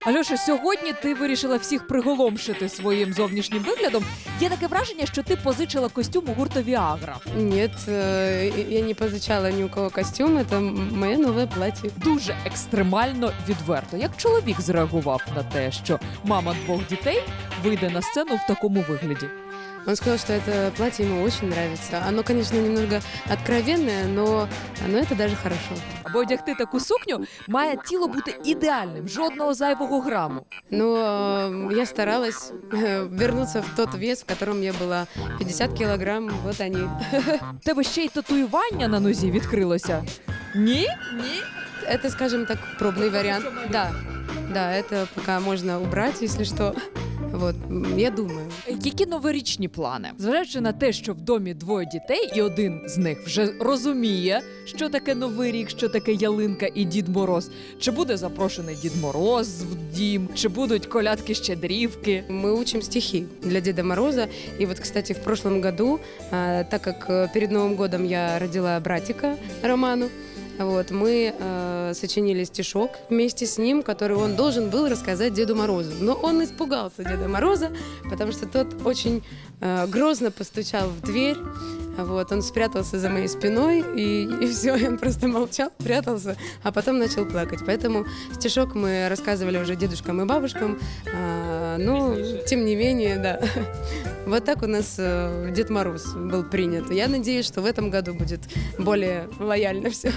Альоша, сьогодні ти вирішила всіх приголомшити своїм зовнішнім виглядом. Є таке враження, що ти позичила костюм у гурту Віагра. Нет, э, я не позычала ни у кого костюм, это мое новое платье. Дуже екстремально відверто. Як чоловік зреагував на те, що мама двох дітей вийде на сцену в такому вигляді? Он сказал, что это платье ему очень нравится. Оно, конечно, немного откровенное, но, но это даже хорошо. Аби одягти таку сукню, має тіло бути ідеальним, жодного зайвого граму. Но э, я старалась э, вернуться в тот вес, в котором я была. 50 килограмм, вот они. В Тебе ще й татуювання на нозі відкрилося. Ні? Ні. Это, скажем так, пробный вариант. Да, да, это пока можно убрать, если что. Вот, м, я думаю. Які новорічні плани? Зважаючи на те, що в домі двоє дітей, і один з них вже розуміє, що таке новий рік, що таке ялинка і Дід Мороз. Чи буде запрошений Дід Мороз в дім, чи будуть колядки щедрівки? Мы учим стихи для Деда Мороза. И вот, кстати, в прошлом году, а, так как э, перед Новым годом я родила братика Роману, Вот, мы э, сочинили стишок вместе с ним, который он должен был рассказать Деду Морозу. Но он испугался Деда Мороза, потому что тот очень э, грозно постучал в дверь. Вот, он спрятался за моей спиной, и, и все, он просто молчал, прятался, а потом начал плакать. Поэтому стишок мы рассказывали уже дедушкам и бабушкам, а, ну, тем не менее, да. Вот так у нас э, Дед Мороз был принят. Я надеюсь, что в этом году будет более лояльно все.